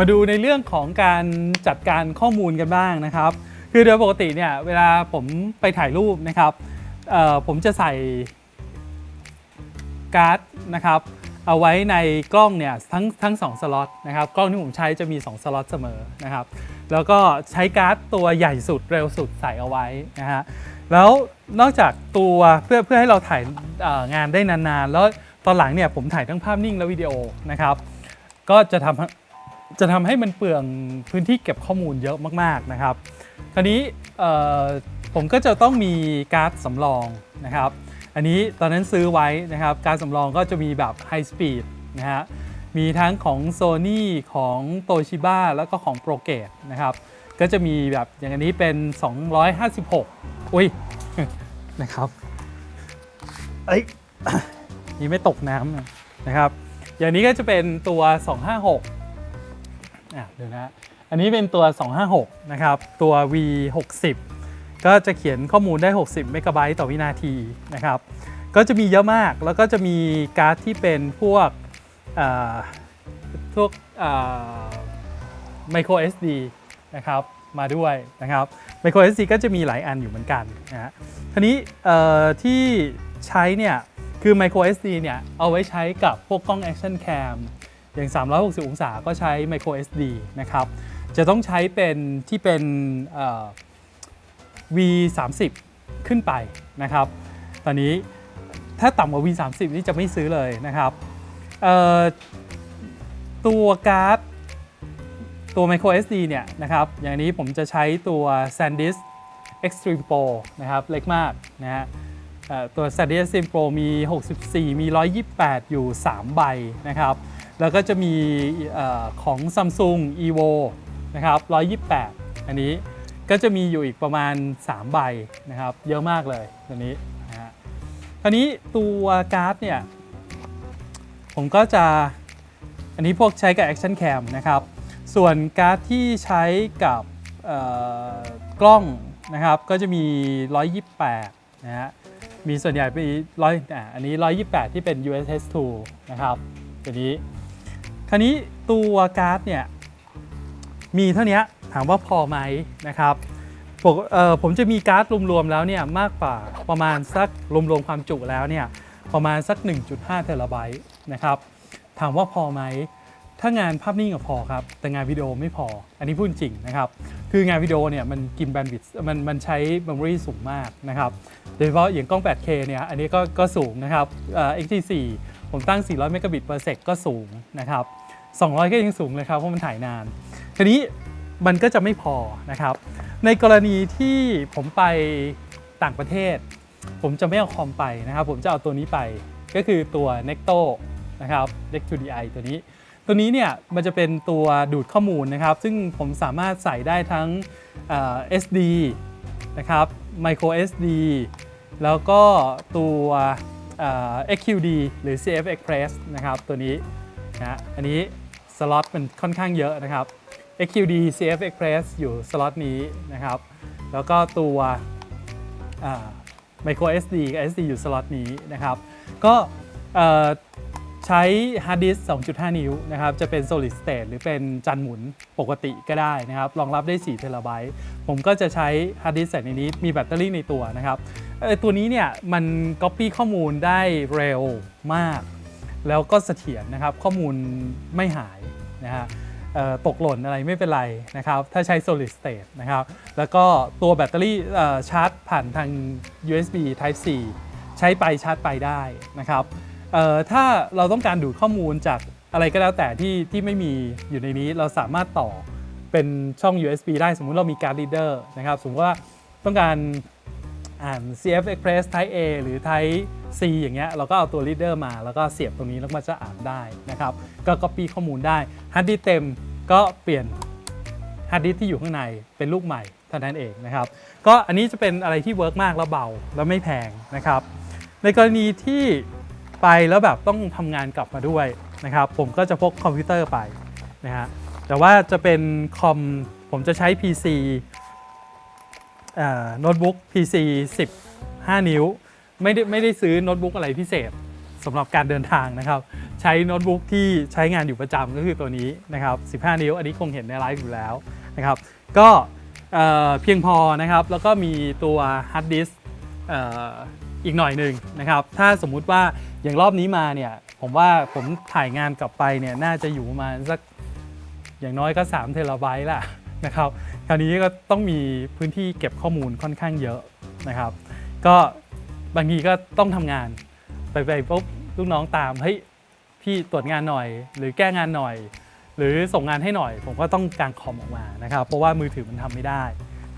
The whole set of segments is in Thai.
มาดูในเรื่องของการจัดการข้อมูลกันบ้างนะครับ คือโดยปกติเนี่ยเวลาผมไปถ่ายรูปนะครับผมจะใส่การ์ดนะครับเอาไว้ในกล้องเนี่ยทั้งทั้งสองสล็อตนะครับกล้องที่ผมใช้จะมี 2 สล็อตเสมอนะครับแล้วก็ใช้การ์ดตัวใหญ่สุดเร็วสุดใส่เอาไว้นะฮะแล้วนอกจากตัวเพื่อเพื่อให้เราถ่ายงานได้นานๆ แล้วตอนหลังเนี่ยผมถ่ายทั้งภาพนิ่งและวิดีโอนะครับก็จะทำ จะทำให้มันเปลืองพื้นที่เก็บข้อมูลเยอะมากๆนะครับ คราวนี้เอ่อผมก็จะต้องมีการ์ดสำรองนะครับ อันนี้ตอนนั้นซื้อไว้นะครับ การดสำรองก็จะมีแบบ High Speed นะฮะ มีทั้งของ Sony ของ Toshiba แล้วก็ของ Procate นะครับ ก็จะมีแบบอย่างอันนี้เป็น 256 อุ้ยนะครับเอ้ยนี่ไม่ตกน้ำนะนะครับ อย่างนี้ก็จะเป็นตัว 256 อะเดี๋ยวนะอันนี้เป็นตัว 256 นะครับ ตัว V60 ก็จะเขียนข้อมูลได้ 60 เมกะไบต์ต่อวินาทีนะครับ ก็จะมีเยอะมาก แล้วก็จะมีการ์ดที่เป็นพวกพวกไมโคร SD นะครับ มาด้วยนะครับไมโคร SD ก็จะมีหลายอันอยู่เหมือนกันนะฮะทีนี้ที่ใช้เนี่ย คือ micro SD เนี่ย เอาไว้ใช้กับพวกกล้อง action cam อย่าง 360 องศาก็ใช้ micro SD นะครับจะต้องใช้เป็นที่เป็น V30 ขึ้นไปนะครับ ตอนนี้ถ้าต่ำกว่า V30 นี่จะไม่ซื้อเลยนะครับตัวการ์ดตัว micro SD เนี่ยนะครับอย่างนี้ผมจะใช้ตัว SanDisk Extreme Pro นะครับเล็กมากนะฮะตัว SanDisk Extreme Pro มี 64 มี 128 อยู่ 3 ใบนะครับ แล้วก็จะมีอของ Samsung Evo นะครับ128 อันนี้ก็จะมีอยู่อีกประมาณ 3 ใบนะครับ เยอะมากเลยตัวนี้นะฮะคราวนี้ตัวการ์ดเนี่ยผมก็จะอันนี้พวกใช้กับ Action Cam นะครับ ส่วนการ์ดที่ใช้กับกล้องนะครับก็จะมี 128 นะฮะ มีส่วนใหญ่เป็นร้อยอันนี้ 128 ที่เป็น USS2 นะครับตัวนี้ คราวนี้ตัวการ์ดเนี่ยมีเท่านี้ถามว่าพอไหมนะครับปกเอ่อผมจะมีการ์ดรวมๆแล้วเนี่ยมากกว่าประมาณสักรวมๆความจุแล้วเนี่ยประมาณสัก 1.5 เทราไบต์นะครับถามว่าพอไหมถ้างานภาพนิ่งก็พอครับ แต่งานวิดีโอไม่พอ อันนี้พูดจริงนะครับ คืองานวิดีโอเนี่ยมันกินแบนด์วิดต์มันมันใช้เมมโมรีสูงมากนะครับ โดยเฉพาะอย่างกล้อง 8K เนี่ยอันนี้ก็ก็สูงนะครับเอ่อ XT4 ผมตั้ง 400 เมกะบิต per sec ก็สูงนะครับ 200 ก็ยังสูงเลยครับเพราะมันถ่ายนาน ทีนี้มันก็จะไม่พอนะครับ ในกรณีที่ผมไปต่างประเทศ ผมจะไม่เอาคอมไปนะครับ ผมจะเอาตัวนี้ไปก็คือตัว Necto นะครับ Next to DI ตัวนี้ ตัวนี้เนี่ยมันจะเป็นตัวดูดข้อมูลนะครับ ซึ่งผมสามารถใส่ได้ทั้ง SD นะครับ Micro SD แล้วก็ตัว XQD หรือ CF Express นะครับตัวนี้นะอันนี้สล็อตมันค่อนข้างเยอะนะครับ XQD CF Express อยู่สล็อตนี้นะครับ แล้วก็ตัวอ่า Micro SD กับ SD อยู่สล็อตนี้นะครับ ก็ ใช้ฮาร์ดดิสก์2.5 นิ้วนะครับ จะเป็น solid state หรือเป็นจานหมุนปกติก็ได้นะครับ รองรับได้ 4 เทราไบต์ ผมก็จะใช้ฮาร์ดดิสก์ใส่ในนี้ มีแบตเตอรี่ในตัวนะครับเอ่อตัวนี้เนี่ยมัน copy ข้อมูลได้เร็วมาก แล้วก็เสถียรนะครับ ข้อมูลไม่หายนะฮะตกหล่นอะไรไม่เป็นไรนะครับ ถ้าใช้ solid state นะครับ แล้วก็ตัวแบตเตอรี่ชาร์จผ่านทาง USB Type C ใช้ไปชาร์จไปได้นะครับ เอ่อถ้าเราต้องการดูดข้อมูลจากอะไรก็แล้วแต่ที่ที่ไม่มีอยู่ในนี้เราสามารถต่อเป็นช่อง USB ได้สมมุติเรามีการ์ด reader นะครับสมมติว่าต้องการอ่าน CF Express Type A หรือ Type C อย่างเงี้ยเราก็เอาตัว reader มา แล้วก็เสียบตรงนี้แล้วมันจะอ่านได้นะครับ ก็ copy ข้อมูลได้ฮาร์ดดิสเต็มก็เปลี่ยนฮาร์ดดิสที่อยู่ข้างในเป็นลูกใหม่เท่านั้นเองนะครับ ก็อันนี้จะเป็นอะไรที่เวิร์กมากแล้วเบาแล้วไม่แพงนะครับ ในกรณีที่ ไปแล้วแบบต้องทำงานกลับมาด้วยนะครับผมก็จะพกคอมพิวเตอร์ไปนะฮะแต่ว่าจะเป็นคอมผมจะใช้ PC โน้ตบุ๊ก PC 15 นิ้ว ไม่ได้ไม่ได้ซื้อโน้ตบุ๊กอะไรพิเศษสำหรับการเดินทางนะครับ ใช้โน้ตบุ๊กที่ใช้งานอยู่ประจำก็คือตัวนี้นะครับ 15 นิ้ว อันนี้คงเห็นในไลฟ์อยู่แล้วนะครับ ก็เอ่อเพียงพอนะครับ แล้วก็มีตัวฮาร์ดดิสก์ อีกหน่อยหนึ่งนะครับ ถ้าสมมุติว่าอย่างรอบนี้มาเนี่ย ผมว่าผมถ่ายงานกลับไปเนี่ยน่าจะอยู่ประมาณสักอย่างน้อยก็ 3 เทราไบต์ละนะครับ คราวนี้ก็ต้องมีพื้นที่เก็บข้อมูลค่อนข้างเยอะนะครับ ก็บางทีก็ต้องทำงานไปไปปุ๊บลูกน้องตามเฮ้ยพี่ตรวจงานหน่อย หรือแก้งานหน่อย หรือส่งงานให้หน่อย ผมก็ต้องกางคอมออกมานะครับ เพราะว่ามือถือมันทำไม่ได้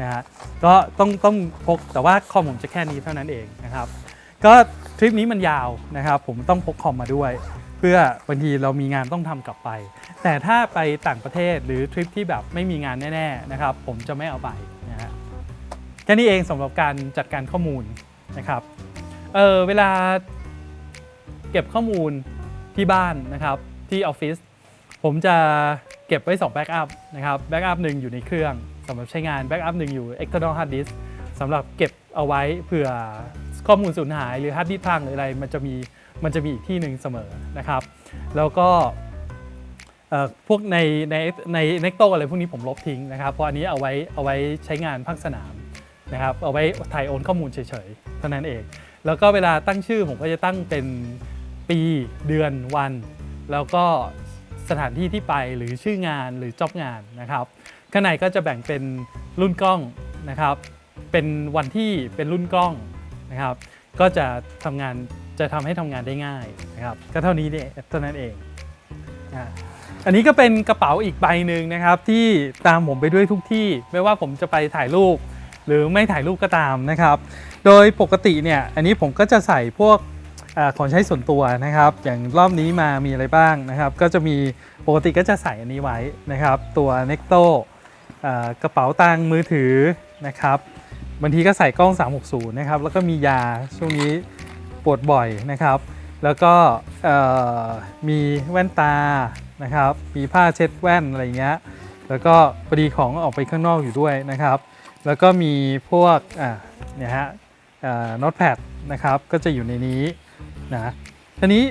นะฮะก็ต้องต้องพกแต่ว่าคอมผมจะแค่นี้เท่านั้นเองนะครับ ก็ทริปนี้มันยาวนะครับผมต้องพกคอมมาด้วย เพื่อบางทีเรามีงานต้องทำกลับไป แต่ถ้าไปต่างประเทศหรือทริปที่แบบไม่มีงานแน่ๆนะครับผมจะไม่เอาไปนะฮะแค่นี้เองสำหรับการจัดการข้อมูลนะครับเออเวลาเก็บข้อมูลที่บ้านนะครับที่ออฟฟิศผมจะเก็บไว้2แบ็กอัพนะครับแบ็กอัพหนึ่งอยู่ในเครื่อง สำหรับใช้งานแบ็กอัพหนึ่งอยู่ external hard disk สำหรับเก็บเอาไว้เผื่อข้อมูลสูญหายหรือฮาร์ดดิสก์พังหรืออะไรมันจะมีมันจะมีอีกที่หนึ่งเสมอนะครับ แล้วก็พวกในในในเน็กโตอะไรพวกนี้ผมลบทิ้งนะครับ เพราะอันนี้เอาไว้เอาไว้ใช้งานภาคสนามนะครับ เอาไว้ถ่ายโอนข้อมูลเฉยๆเท่านั้นเอง แล้วก็เวลาตั้งชื่อผมก็จะตั้งเป็นปีเดือนวัน แล้วก็สถานที่ที่ไปหรือชื่องานหรือจ็อบงานนะครับ ข้างในก็จะแบ่งเป็นรุ่นกล้องนะครับ เป็นวันที่เป็นรุ่นกล้องนะครับ ก็จะทำงานจะทำให้ทำงานได้ง่ายนะครับ ก็เท่านี้เนี่ยเท่านั้นเองอันนี้ก็เป็นกระเป๋าอีกใบหนึ่งนะครับ ที่ตามผมไปด้วยทุกที่ ไม่ว่าผมจะไปถ่ายรูป หรือไม่ถ่ายรูปก็ตามนะครับ โดยปกติเนี่ยอันนี้ผมก็จะใส่พวกอของใช้ส่วนตัวนะครับ อย่างรอบนี้มามีอะไรบ้างนะครับ ก็จะมีปกติก็จะใส่อันนี้ไว้นะครับ ตัว n e c t o อ่า กระเป๋าตังค์มือถือนะครับบางทีก็ใส่กล้อง 360 นะครับ แล้วก็มียาช่วงนี้ปวดบ่อยนะครับ แล้วก็มีแว่นตานะครับ มีผ้าเช็ดแว่นอะไรเงี้ย แล้วก็พอดีของออกไปข้างนอกอยู่ด้วยนะครับ แล้วก็มีพวกเนี่ยฮะโน้ตแพดนะครับก็จะอยู่ในนี้นะทีนี้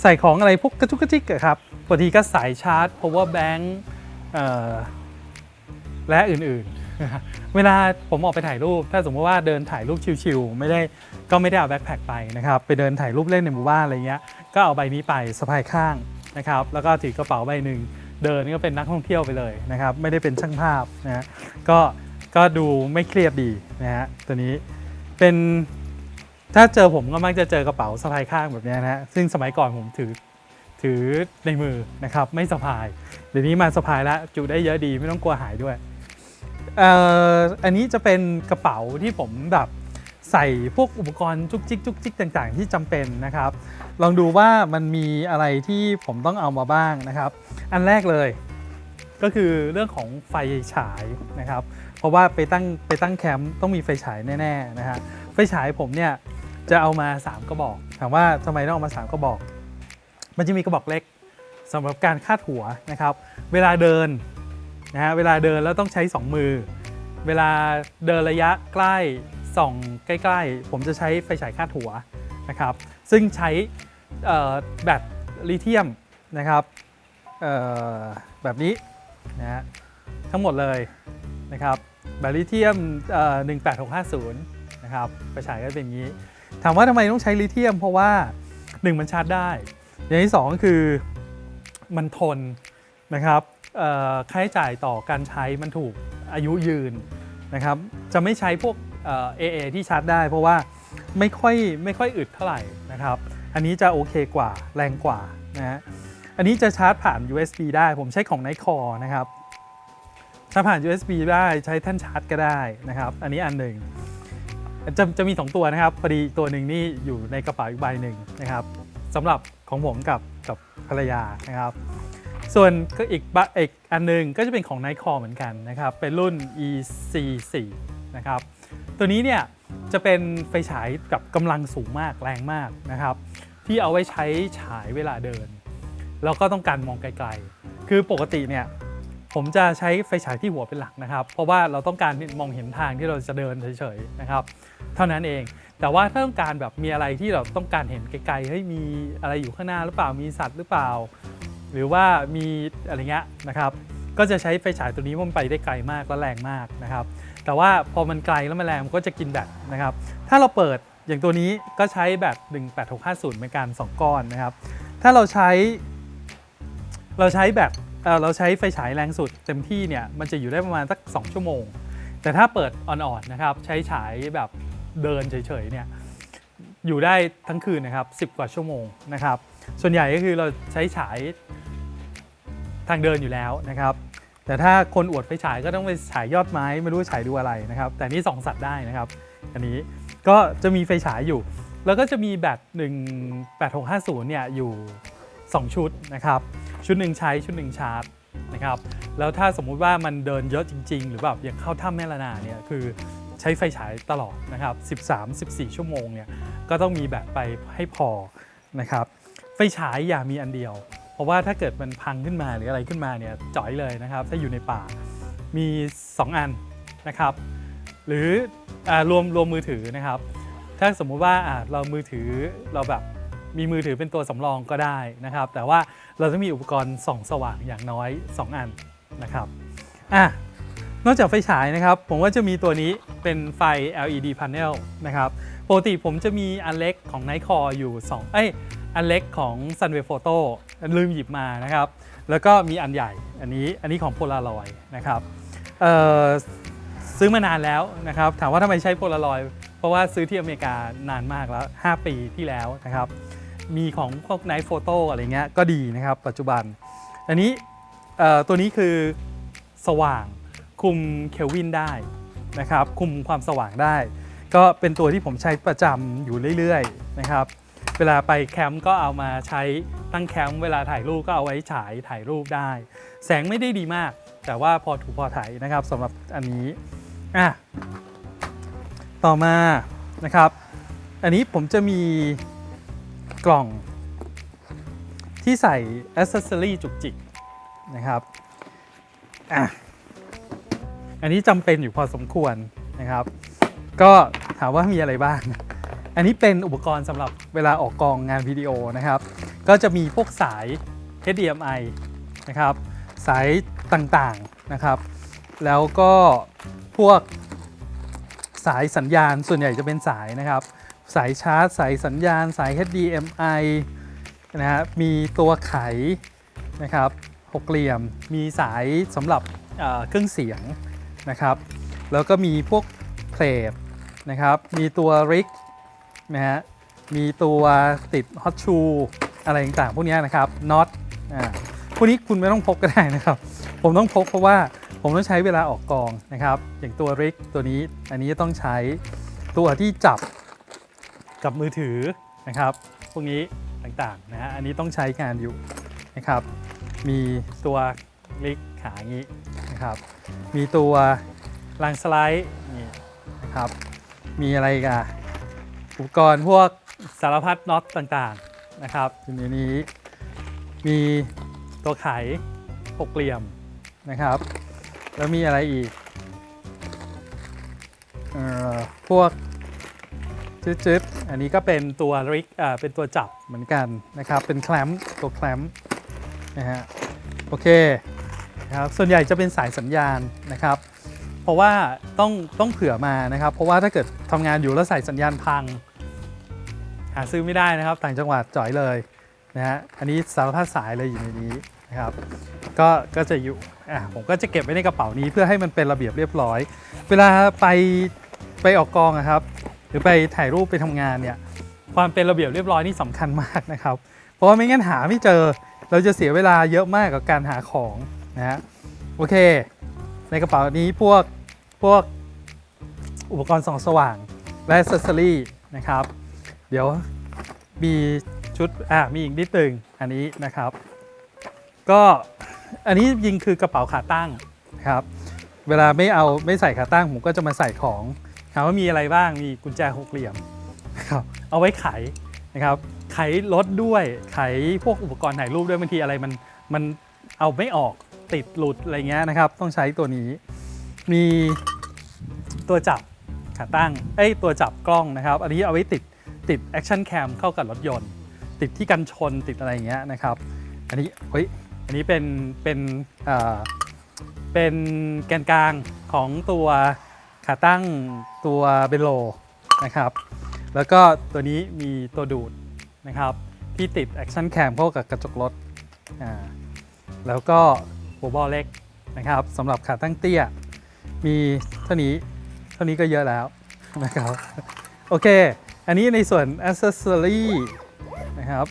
ใส่ของอะไรพวกกระจุกกระจิกครับบางทีก็สายชาร์จ power bank เอ่อ และอื่นๆ เวลาผมออกไปถ่ายรูป ถ้าสมมติว่าเดินถ่ายรูปชิวๆไม่ได้ก็ไม่ได้เอาแบ็คแพคไปนะครับ ไปเดินถ่ายรูปเล่นในหมู่บ้านอะไรเงี้ย ก็เอาใบนี้ไปสะพายข้างนะครับ แล้วก็ถือกระเป๋าใบหนึ่ง เดินก็เป็นนักท่องเที่ยวไปเลยนะครับ ไม่ได้เป็นช่างภาพนะฮะก็ก็ดูไม่เครียดดีนะฮะตัวนี้เป็นถ้าเจอผมก็มักจะเจอกระเป๋าสะพายข้างแบบนี้นะฮะซึ่งสมัยก่อนผมถือถือในมือนะครับไม่สะพาย เดี๋ยวนี้มาสะพายแล้วจุได้เยอะดีไม่ต้องกลัวหายด้วย อันนี้จะเป็นกระเป๋าที่ผมแบบใส่พวกอุปกรณ์จุกจิกจุกจิกต่างๆ ที่จำเป็นนะครับ ลองดูว่ามันมีอะไรที่ผมต้องเอามาบ้างนะครับ อันแรกเลยก็คือเรื่องของไฟฉายนะครับ เพราะว่าไปตั้งไปตั้งแคมป์ต้องมีไฟฉายแน่ๆนะฮะไฟฉายผมเนี่ยจะเอามา 3 กระบอกถามว่าทำไมต้องเอามา 3 กระบอก มันจะมีกระบอกเล็กสำหรับการคาดหัวนะครับ เวลาเดิน นะฮะเวลาเดินแล้วต้องใช้ 2 มือ เวลาเดินระยะใกล้ส่องใกล้ๆ ผมจะใช้ไฟฉายคาดหัวนะครับซึ่งใช้แบตลิเธียมนะครับแบบนี้นะฮะทั้งหมดเลยนะครับแบตลิเธียม 18650 นะครับไฟฉายก็เป็นอย่างนี้ ถามว่าทำไมต้องใช้ลิเธียม เพราะว่า 1 มันชาร์จได้ อย่างที่2ก็คือมันทนนะครับ ค่าใช้จ่ายต่อการใช้มันถูกอายุยืนนะครับจะไม่ใช้พวกเอ่อ AA ที่ชาร์จได้ เพราะว่าไม่ค่อยไม่ค่อยอึดเท่าไหร่นะครับอันนี้จะโอเคกว่าแรงกว่านะฮะอันนี้จะชาร์จผ่าน USB ได้ผมใช้ของ n i c o นะครับชาร์จผ่าน USB ได้ใช้แท่นชาร์จก็ได้นะครับ อันนี้อันหนึ่งจะจะมี 2 ตัวนะครับพอดีตัวหนึ่งนี่อยู่ในกระเป๋าอีกใบหนึ่งนะครับสำหรับของผมกับกับภรรยานะครับ ส่วนก็อีกบะอีกอันหนึงก็จะเป็นของ n i c o เหมือนกันนะครับ เป็นรุ่น EC4 นะครับ ตัวนี้เนี่ยจะเป็นไฟฉายกับกำลังสูงมากแรงมากนะครับ ที่เอาไว้ใช้ฉายเวลาเดิน แล้วก็ต้องการมองไกลๆ คือปกติเนี่ยผมจะใช้ไฟฉายที่หัวเป็นหลักนะครับ เพราะว่าเราต้องการมองเห็นทางที่เราจะเดินเฉยๆนะครับ เท่านั้นเอง แต่แต่ว่าถ้าต้องการแบบมีอะไรที่เราต้องการเห็นไกลๆเฮ้ยมีอะไรอยู่ข้างหน้าหรือเปล่ามีสัตว์หรือเปล่า หรือว่ามีอะไรเงี้ยนะครับ ก็จะใช้ไฟฉายตัวนี้มันไปได้ไกลมากและแรงมากนะครับ แต่ว่าพอมันไกลแล้วมันแรงมันก็จะกินแบตนะครับ ถ้าเราเปิดอย่างตัวนี้ก็ใช้แบต18650เหมือนกัน2ก้อนนะครับ ถ้าเราใช้ เราใช้แบตเเราใช้ไฟฉายแรงสุดเต็มที่เนี่ยมันจะอยู่ได้ประมาณสัก 2 ชั่วโมง แต่ถ้าเปิดอ่อนๆนะครับใช้ฉายแบบเดินเฉยๆเนี่ยอยู่ได้ทั้งคืนนะครับ 10 กว่าชั่วโมงนะครับ ส่วนใหญ่ก็คือเราใช้ฉาย ทางเดินอยู่แล้วนะครับแต่ถ้าคนอวดไฟฉายก็ต้องไปฉายยอดไม้ไม่รู้ฉายดูอะไรนะครับ แต่นี่สองสัตว์ได้นะครับ อันนี้ก็จะมีไฟฉายอยู่ แล้วก็จะมีแบต18650เนี่ยอยู่ 2 ชุดนะครับ ชุดหนึ่งใช้ชุดหนึ่งชาร์จนะครับ แล้วถ้าสมมุติว่ามันเดินเยอะจริง ๆ หรือแบบอย่างเข้าถ้ำแม่ละนาเนี่ยคือใช้ไฟฉายตลอดนะครับ 13-14 ชั่วโมงเนี่ยก็ต้องมีแบตไปให้พอนะครับ ไฟฉายอย่ามีอันเดียว เพราะว่าถ้าเกิดมันพังขึ้นมาหรืออะไรขึ้นมาเนี่ยจ่อยเลยนะครับ ถ้าอยู่ในป่ามี 2 อันนะครับ หรืออรวมรวมมือถือนะครับ ถ้าสมมุติว่าเรามือถือเราแบบมีมือถือเป็นตัวสำรองก็ได้นะครับ แต่ว่าเราต้องมีอุปกรณ์ส่องสว่างอย่างน้อย 2 อันนะครับอะนอกจากไฟฉายนะครับ ผมว่าจะมีตัวนี้เป็นไฟ LED panel นะครับปกติผมจะมีอันเล็กของ Nightcore อยู่2เอ้ย อันเล็กของ Sunway Photo ลืมหยิบมานะครับ แล้วก็มีอันใหญ่อันนี้อันนี้ของ Polaroid นะครับซื้อมานานแล้วนะครับ ถามว่าทำไมใช้ Polaroid เพราะว่าซื้อที่อเมริกานานมากแล้ว 5 ปีที่แล้วนะครับ มีของพวก Night Photo อะไรเงี้ยก็ดีนะครับ ปัจจุบัน อันนี้ตัวนี้คือสว่างคุมเคลวินได้นะครับ คุมความสว่างได้ ก็เป็นตัวที่ผมใช้ประจำอยู่เรื่อยๆนะครับ เวลาไปแคมป์ก็เอามาใช้ตั้งแคมป์เวลาถ่ายรูปก็เอาไว้ฉายถ่ายรูปได้ แสงไม่ได้ดีมาก แต่ว่าพอถูกพอถ่ายนะครับสำหรับอันนี้อะต่อมานะครับ อันนี้ผมจะมีกล่องที่ใส่อ c เซ s ซอรีจุกจิกนะครับอะอันนี้จำเป็นอยู่พอสมควรนะครับ ก็ถามว่ามีอะไรบ้าง อันนี้เป็นอุปกรณ์สำหรับเวลาออกกองงานวิดีโอนะครับ ก็จะมีพวกสาย HDMI นะครับ สายต่างๆนะครับ แล้วก็พวกสายสัญญาณส่วนใหญ่จะเป็นสายนะครับ สายชาร์จ สายสัญญาณ สาย HDMI นะฮะมีตัวไขนะครับหกเหลี่ยมมีสายสำหรับเครื่องเสียงนะครับ แล้วก็มีพวกเพลทนะครับ มีตัวริก นะฮะมีตัวติดฮอตชูอะไรต่างๆพวกนี้นะครับน็อตอ่าพวกนี้คุณไม่ต้องพกก็ได้นะครับ ผมต้องพกเพราะว่าผมต้องใช้เวลาออกกองนะครับ อย่างตัวริกตัวนี้อันนี้ต้องใช้ตัวที่จับกับมือถือนะครับ พวกนี้ต่างๆนะฮะอันนี้ต้องใช้งานอยู่นะครับ มีตัวริกขาอย่างนี้นะครับ มีตัวรางสไลด์นี่นะครับ มีอะไรอีกัน อุปกรณ์พวกสารพัดน็อตต่างๆนะครับอยู่ในนี้มีตัวไขหกเหลี่ยมนะครับ แล้วมีอะไรอีกออพวกจึ๊ดๆอันนี้ก็เป็นตัวริกอ่าเป็นตัวจับเหมือนกันนะครับ เป็นแคลมป์ตัวแคลมป์นะฮะโอเคนะครับส่วนใหญ่จะเป็นสายสัญญาณนะครับ เพราะว่าต้องต้องเผื่อมานะครับ เพราะว่าถ้าเกิดทำงานอยู่แล้วใส่สัญญาณพัง หาซื้อไม่ได้นะครับ ต่างจังหวัดจ่อยเลยนะฮะอันนี้สารพัดสายเลยอยู่ในนี้นะครับ ก็ก็จะอยู่อะผมก็จะเก็บไว้ในกระเป๋านี้เพื่อให้มันเป็นระเบียบเรียบร้อย เวลาไปไปออกกองอะครับ หรือไปถ่ายรูปไปทำงานเนี่ยความเป็นระเบียบเรียบร้อยนี่สำคัญมากนะครับ เพราะว่าไม่งั้นหาไม่เจอเราจะเสียเวลาเยอะมากกับการหาของนะฮะโอเค ในกระเป๋านี้พวกพวกอุปกรณ์ส่องสว่างและเซสซอรี่นะครับ เดี๋ยวมีชุดอะมีอีกนิดหนึ่งอันนี้นะครับ ก็อันนี้ยิงคือกระเป๋าขาตั้งนะครับ เวลาไม่เอาไม่ใส่ขาตั้งผมก็จะมาใส่ของถามว่ามีอะไรบ้างมีกุญแจหกเหลี่ยมนะครับเอาไว้ไขนะครับไขรถด้วยไขพวกอุปกรณ์ถ่ายรูปด้วยบางทีอะไรมันมันเอาไม่ออก ติดหลุดอะไรเงี้ยนะครับ ต้องใช้ตัวนี้ มีตัวจับขาตั้งเอ้ยตัวจับกล้องนะครับ อันนี้เอาไว้ติดติดแอคชั่นแคมเข้ากับรถยนต์ ติดที่กันชนติดอะไรเงี้ยนะครับ อันนี้เฮ้ยอันนี้เป็นเป็นเอ่อเป็นแกนกลางของตัวขาตั้งตัวเบโลนะครับ แล้วก็ตัวนี้มีตัวดูดนะครับ ที่ติดแอคชั่นแคมเข้ากับกระจกรถอ่าแล้วก็ หัวบอลเล็กนะครับสำหรับขาตั้งเตี้ย มีเท่านี้เท่านี้ก็เยอะแล้วนะครับ โอเค อันนี้ในส่วนอ c c e s s o r y นะครับ